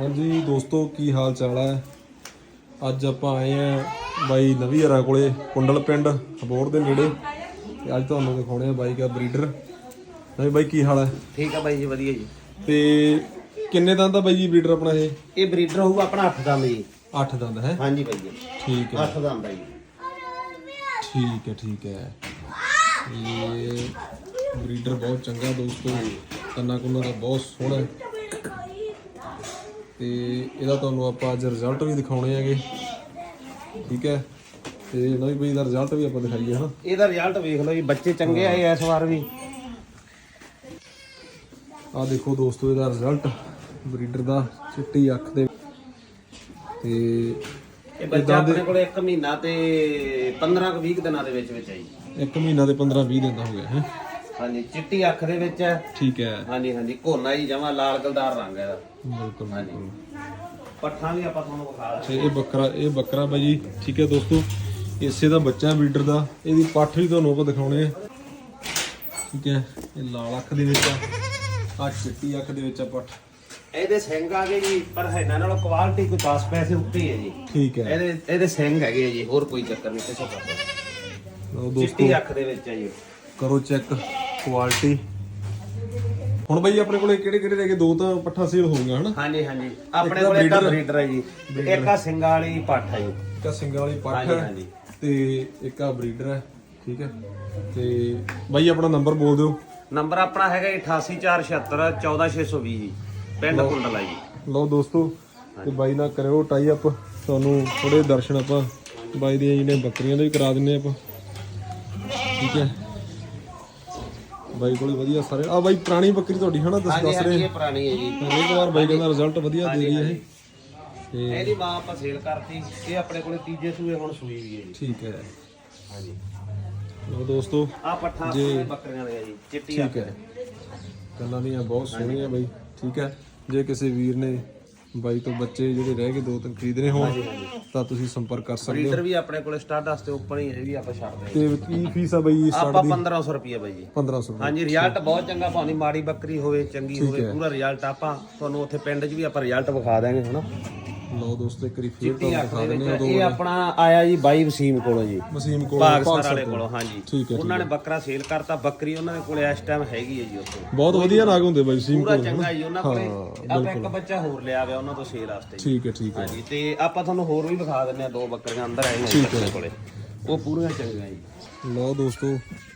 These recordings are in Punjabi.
ਹਾਂਜੀ ਦੋਸਤੋ ਕੀ ਹਾਲ ਚਾਲ ਹੈ? ਅੱਜ ਆਪਾਂ ਆਏ ਆ ਬਾਈ ਨਵੀਂ ਹਰਾ ਕੋਲੇ ਕੁੰਡਲ ਪਿੰਡ ਅਬੋਰ ਦੇ ਨੇੜੇ। ਤੇ ਅੱਜ ਤੁਹਾਨੂੰ ਦਿਖਾਉਣੇ ਆ ਬਾਈ ਦਾ ਬਰੀਡਰ। ਨਵੀਂ ਬਾਈ ਕੀ ਹਾਲ ਹੈ? ਠੀਕ ਆ ਬਾਈ ਜੀ ਵਧੀਆ ਜੀ। ਤੇ ਕਿੰਨੇ ਦੰਦ ਦਾ ਬਾਈ ਜੀ ਬਰੀਡਰ ਆਪਣਾ ਇਹ? ਇਹ ਬਰੀਡਰ ਹੋਊਗਾ ਆਪਣਾ 8 ਦੰਦ ਜੀ। 8 ਦੰਦ ਹੈ? ਹਾਂਜੀ ਬਾਈ ਜੀ। ਠੀਕ ਹੈ। 8 ਦੰਦ ਜੀ। ਠੀਕ ਹੈ ਠੀਕ ਹੈ। ਇਹ ਬਰੀਡਰ ਬਹੁਤ ਚੰਗਾ ਦੋਸਤੋ। ਕੰਨਾ ਕੁੰਨਾ ਦਾ ਬਹੁਤ ਸੋਹਣਾ ਹੈ। ਤੇ ਇਹਦਾ ਤੁਹਾਨੂੰ ਆਪਾਂ ਅੱਜ ਰਿਜ਼ਲਟ ਵੀ ਦਿਖਾਉਣੇ ਹੈਗੇ। ਠੀਕ ਹੈ? ਤੇ ਨਵੀਂ ਬਈ ਦਾ ਰਿਜ਼ਲਟ ਵੀ ਆਪਾਂ ਦਿਖਾਈਏ ਹਨਾ? ਇਹਦਾ ਰਿਜ਼ਲਟ ਵੇਖ ਲਓ ਜੀ ਬੱਚੇ ਚੰਗੇ ਆਏ ਇਸ ਵਾਰ ਵੀ। ਆਹ ਦੇਖੋ ਦੋਸਤੋ ਇਹਦਾ ਰਿਜ਼ਲਟ ਬਰੀਡਰ ਦਾ ਚਿੱਟੀ ਅੱਖ ਦੇ। ਤੇ ਇਹ ਬੱਚਾ ਆਪਣੇ ਕੋਲੇ 1 ਮਹੀਨਾ ਤੇ 15 ਕੁ 20 ਦਿਨਾਂ ਦੇ ਵਿੱਚ ਵਿੱਚ ਆਈ। ਇੱਕ ਮਹੀਨਾ ਦੇ 15 20 ਦਿਨ ਦਾ ਹੋ ਗਿਆ ਹੈ? ਹਾਂਜੀ ਚਿੱਟੀ ਅੱਖ ਦੇ ਵਿੱਚ ਹੈ। ਠੀਕ ਹੈ। ਹਾਂਜੀ ਹਾਂਜੀ ਕੋਨਾ ਹੀ ਜਮਾ ਲਾਲ ਗਲਦਾਰ ਰੰਗ ਹੈ ਇਹਦਾ। ਬਿਲਕੁਲ ਹਾਂਜੀ। ਪੱਠਾਂ ਵੀ ਆਪਾਂ ਤੁਹਾਨੂੰ ਵਿਖਾ ਤੇ ਇਹ ਬੱਕਰਾ ਇਹ ਬੱਕਰਾ ਬਾਈ ਜੀ ਠੀਕ ਹੈ ਦੋਸਤੋ। ਇਸੇ ਦਾ ਬੱਚਾ ਬਰੀਡਰ ਦਾ। ਇਹਦੀ ਪੱਠ ਵੀ ਤੁਹਾਨੂੰ ਆਪਾਂ ਦਿਖਾਉਣੇ ਆ। ਠੀਕ ਹੈ ਇਹ ਲਾਲ ਅੱਖ ਦੇ ਵਿੱਚ ਆ। ਆ ਚਿੱਟੀ ਅੱਖ ਦੇ ਵਿੱਚ ਆ ਪੱਠ। ਇਹਦੇ ਸਿੰਘ ਆ ਗਏ ਜੀ ਪਰ ਇਹਨਾਂ ਨਾਲੋਂ ਕੁਆਲਿਟੀ ਕੋਈ 10 ਪੈਸੇ ਉੱਤੇ ਹੀ ਜੀ। ਠੀਕ ਹੈ। ਇਹਦੇ ਇਹਦੇ ਸਿੰਘ ਹੈਗੇ ਆ ਜੀ ਹੋਰ ਕੋਈ ਚੱਕਰ ਨਹੀਂ ਕਿਸੇ ਪਾਸੇ ਲਓ ਦੋਸਤੋ। ਚਿੱਟੀ ਅੱਖ ਦੇ ਵਿੱਚ ਹੈ ਜੀ। ਕਰੋ ਚੈੱਕ। ਕੁਆਲਿਟੀ ਹੁਣ ਬਾਈ ਆਪਣੇ ਕੋਲੇ ਕਿਹੜੇ ਕਿਹੜੇ ਰਹਿ ਗਏ ਦੋ ਤਾਂ ਪੱਠਾ ਸੇਲ ਹੋ ਗਈਆਂ ਹਨਾ? ਹਾਂਜੀ ਹਾਂਜੀ। ਆਪਣੇ ਕੋਲ ਇੱਕ ਬਰੀਡਰ ਹੈ ਜੀ। ਇੱਕ ਆ ਸਿੰਘਾਂ ਵਾਲੀ ਪੱਠ ਹੈ ਜੀ। ਇੱਕ ਆ ਸਿੰਘਾਂ ਵਾਲੀ ਪੱਠ ਹਾਂਜੀ, ਹੈ ਹਾਂਜੀ। ਤੇ ਇੱਕ ਆ ਬਰੀਡਰ ਹੈ ਠੀਕ ਹੈ? ਤੇ ਬਾਈ ਆਪਣਾ ਨੰਬਰ ਬੋਲ ਦਿਓ। ਨੰਬਰ ਆਪਣਾ ਹੈਗਾ ਜੀ 8846 14620 ਜੀ। ਪਿੰਡ ਕੁੰਡਲਾ ਜੀ। ਲਓ ਦੋਸਤੋ ਤੇ ਬਾਈ ਨਾਲ ਕਰਿਓ ਟਾਈ ਅਪ ਤੁਹਾਨੂੰ ਥੋੜੇ ਦਰਸ਼ਨ ਆਪਾਂ ਬਾਈ ਦੀਆਂ ਜਿਹਨੇ ਬੱਕਰੀਆਂ ਦੇ ਵੀ ਕਰਾ ਦਿੰਨੇ ਆਪਾਂ। ਠੀਕ ਹੈ? ਬਾਈ ਕੋਲੇ ਵਧੀਆ ਸਾਰੇ। ਆ ਬਾਈ ਪੁਰਾਣੀ ਬੱਕਰੀ ਤੁਹਾਡੀ ਹਨਾ? ਦੱਸ ਹਾਂਜੀ ਦੱਸ ਹਾਂਜੀ ਰਹੇ ਇਹ ਪੁਰਾਣੀ ਹੈ ਜੀ। ਇੱਕ ਵਾਰ ਬਾਈ ਕਹਿੰਦਾ ਰਿਜ਼ਲਟ ਵਧੀਆ ਦੇ ਰਹੀ ਹੈ ਇਹ। ਤੇ ਇਹਦੀ ਮਾਂ ਆਪਾਂ ਸੇਲ ਕਰਤੀ। ਇਹ ਆਪਣੇ ਕੋਲੇ ਤੀਜੇ ਸੂਏ ਹੁਣ ਸੂਈ ਵੀ ਹੈ ਜੀ। ਠੀਕ ਹੈ। ਹਾਂਜੀ। ਲਓ ਦੋਸਤੋ ਆ ਪੱਠਾ ਬੱਕਰੀਆਂ ਦੇ ਜੀ ਚਿੱਟੀ ਠੀਕ ਹੈ। ਕੰਨਾਂ ਦੀਆਂ ਬਹੁਤ ਸੋਹਣੀਆਂ ਬਾਈ। ਠੀਕ ਹੈ। ਜੇ ਕਿਸੇ ਵੀਰ ਨੇ ਬਾਈ ਤੋਂ ਬੱਚੇ ਜਿਹੜੇ ਰਹਿ ਗਏ ਦੋ ਤਿੰਨ ਖਰੀਦਣੇ ਹੋਣ ਤਾਂ ਤੁਸੀਂ ਸੰਪਰਕ ਕਰ ਸਕਦੇ ਹੋ। ਬਰੀਡਰ ਵੀ ਆਪਣੇ ਕੋਲੇ ਸਟਾਰਟ ਵਾਸਤੇ ਓਪਨ ਹੀ ਹੈ ਵੀ ਆਪਾਂ ਛੱਡਦੇ ਹਾਂ ਤੇ ਕੀ ਫੀਸ ਆ ਬਾਈ ਸਟਾਰਟ ਆਪਾਂ ਦੀ? 1500 ਰੁਪਏ ਬਾਈ ਜੀ। 1500 ਹਾਂਜੀ ਰਿਜ਼ਲਟ ਬਹੁਤ ਚੰਗਾ ਭਾਵੇਂ ਮਾੜੀ ਬੱਕਰੀ ਹੋਵੇ ਚੰਗੀ ਹੋਵੇ ਪੂਰਾ ਰਿਜ਼ਲਟ ਆਪਾਂ ਤੁਹਾਨੂੰ ਉੱਥੇ ਪਿੰਡ 'ਚ ਵੀ ਆਪਾਂ ਰਿਜ਼ਲਟ ਵਿਖਾ ਦਾਂਗੇ ਹਨਾ? ਲਓ ਦੋਸਤੋ ਇੱਕ ਵਾਰੀ ਫੇਰ ਚਿੱਟੀ ਤੁਹਾਨੂੰ ਅੱਖ ਦਿਖਾ ਦੇ ਦਿੰਦੇ ਵਿੱਚ ਹਾਂ ਇਹ ਆਪਣਾ ਆਇਆ ਜੀ ਬਾਈ ਵਸੀਮ ਕੋਲੋਂ ਜੀ। ਵਸੀਮ ਕੋਲ ਪਾਕਿਸਤਾਨ ਵਾਲੇ ਕੋਲੋਂ ਹਾਂਜੀ। ਠੀਕ ਹੈ, ਉਹਨਾਂ ਨੇ ਬੱਕਰਾ ਸੇਲ ਕਰਤਾ ਬੱਕਰੀ ਉਹਨਾਂ ਦੇ ਕੋਲੇ ਇਸ ਟਾਈਮ ਹੈਗੀ ਹੈ ਜੀ ਉੱਥੇ। ਬਹੁਤ ਵਧੀਆ ਨਾਗ ਹੁੰਦੇ ਬਾਈ ਵਸੀਮ ਪੂਰਾ ਕੋਲ ਚੰਗਾ ਜੀ ਉਹਨਾਂ ਕੋਲੇ ਆਪਾਂ ਇੱਕ ਬੱਚਾ ਹੋਰ ਲਿਆ ਹੋਇਆ ਉਹਨਾਂ ਤੋਂ ਸੇਲ ਵਾਸਤੇ ਜੀ। ਠੀਕ ਹੈ ਠੀਕ ਹੈ। ਹਾਂਜੀ ਤੇ ਆਪਾਂ ਤੁਹਾਨੂੰ ਹੋਰ ਵੀ ਵਿਖਾ ਦਿੰਦੇ ਆ ਦੋ ਬੱਕਰੀਆਂ ਅੰਦਰ ਆਈਆਂ ਜੀ ਆਪਣੇ ਕੋਲੇ। ਉਹ ਪੂਰੀਆਂ ਚੰਗੀਆਂ ਜੀ। ਲਓ ਦੋਸਤੋ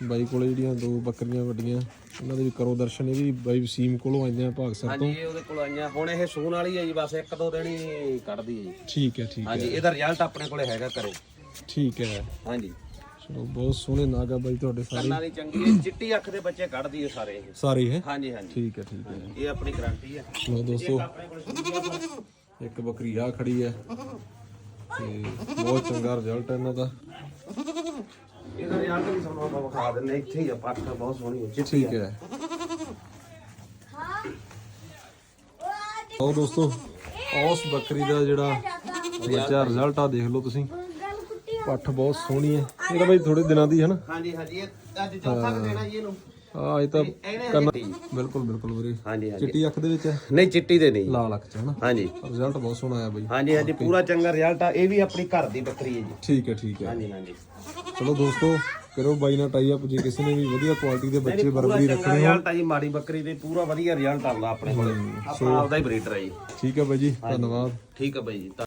ਬਾਈ ਕੋਲੇ ਜਿਹੜੀਆਂ ਦੋ ਬੱਕਰੀਆਂ ਵੱਡੀਆਂ ਉਹਨਾਂ ਦੇ ਵੀ ਕਰੋ ਦਰਸ਼ਨ ਇਹ ਵੀ ਬਾਈ ਵਸੀਮ ਕੋਲੋਂ ਆਈਆਂ ਭਾਗਸਰ ਤੋਂ। ਹਾਂਜੀ ਇਹ ਉਹਦੇ ਕੋਲ ਆਈਆਂ। ਹੁਣ ਇਹ ਸੂਣ ਵਾਲੀ ਹੈ ਜੀ ਬਸ ਇੱਕ ਦੋ ਦਿਨ ਹੀ ਕੱਢਦੀ ਹੈ ਜੀ। ਠੀਕ ਹੈ ਠੀਕ ਹੈ। ਹਾਂਜੀ ਇਹਦਾ ਰਿਜ਼ਲਟ ਆਪਣੇ ਕੋਲੇ ਹੈਗਾ ਕਰੋ ਠੀਕ ਹੈ। ਹਾਂਜੀ। ਚਲੋ ਬਹੁਤ ਸੋਹਣੇ ਨਾਗ ਬਾਈ ਤੁਹਾਡੇ ਸਾਰੇ। ਕੰਨਾਂ ਦੀ ਚੰਗੀ ਹੈ ਚਿੱਟੀ ਅੱਖ ਦੇ ਬੱਚੇ ਕੱਢਦੀ ਹੈ ਸਾਰੇ ਇਹ। ਸਾਰੇ ਹੈ ਹਾਂਜੀ ਹਾਂਜੀ। ਠੀਕ ਹੈ ਠੀਕ ਹੈ। ਇਹ ਆਪਣੀ ਗਾਰੰਟੀ ਹੈ ਲਓ ਦੋਸਤੋ। ਆਪਣੇ ਕੋਲੇ ਇੱਕ ਬੱਕਰੀ ਆ ਖੜੀ ਹੈ। ਤੇ ਬਹੁਤ ਚੰਗਾ ਰਿਜ਼ਲਟ ਇਹਨਾਂ ਦਾ। ਇਹਦਾ ਰਿਜ਼ਲਟ ਵੀ ਤੁਹਾਨੂੰ ਆਪਾਂ ਵਿਖਾ ਦਿੰਦੇ ਇੱਥੇ ਹੀ ਆ ਪੱਟ ਬਹੁਤ ਸੋਹਣੀ ਹੈ ਚਿੱਟੀ ਠੀਕ ਹੈ। ਲਓ ਦੋਸਤੋ ਉਸ ਬੱਕਰੀ ਦਾ ਜਿਹੜਾ ਬੱਚਾ ਰਿਜ਼ਲਟ ਆ ਦੇਖ ਲਓ ਤੁਸੀਂ। ਪੱਠ ਬਹੁਤ ਸੋਹਣੀ ਹੈ। ਇਹ ਤਾਂ ਬਾਈ ਥੋੜੇ ਦਿਨਾਂ ਦੀ ਹੈ ਨਾ। ਹਾਂਜੀ ਹਾਂਜੀ ਇਹ ਅੱਜ ਚੌਥਾ ਦੇਣਾ ਜੀ ਇਹਨੂੰ। ਆ ਇਹ ਤਾਂ ਇਹਨੇ ਕੰਨ ਬਿਲਕੁਲ ਬਿਲਕੁਲ ਵੀਰੇ। ਹਾਂਜੀ ਹਾਂਜੀ। ਚਿੱਟੀ ਅੱਖ ਦੇ ਵਿੱਚ ਹੈ? ਨਹੀਂ ਚਿੱਟੀ ਦੇ ਨਹੀਂ। ਲਾਲ ਅੱਖ ਚ ਹੈ ਨਾ? ਹਾਂਜੀ। ਰਿਜ਼ਲਟ ਬਹੁਤ ਸੋਹਣਾ ਆਇਆ ਬਾਈ। ਹਾਂਜੀ ਹਾਂਜੀ ਪੂਰਾ ਚੰਗਾ ਰਿਜ਼ਲਟ ਆ। ਇਹ ਵੀ ਆਪਣੀ ਘਰ ਦੀ ਬੱਕਰੀ ਹੈ ਜੀ। ਠੀਕ ਹੈ ਠੀਕ ਹੈ। ਹਾਂਜੀ ਹਾਂਜੀ। ਚਲੋ ਦੋਸਤੋ ਕਰੋ ਬਾਈ ਨਾਲ ਟਾਈ ਅਪ ਜੇ ਕਿਸੇ ਨੇ ਵੀ ਵਧੀਆ ਕੁਆਲਿਟੀ ਦੇ ਬੱਚੇ ਬਰਬਰੀ ਚੰਗਾ ਰੱਖਣੇ ਰਿਜ਼ਲਟ ਆ ਜੀ ਮਾੜੀ ਬੱਕਰੀ ਦੇ। ਪੂਰਾ ਵਧੀਆ ਰਿਜ਼ਲਟ ਆਉਂਦਾ ਆਪਣੇ ਕੋਲੇ। ਆਪਣਾ ਆਪਦਾ ਹੀ ਬਰੀਡਰ ਹੈ ਜੀ ਠੀਕ ਹੈ ਬਾਈ ਜੀ ਧੰਨਵਾਦ। ਠੀਕ ਹੈ ਬਾਈ ਜੀ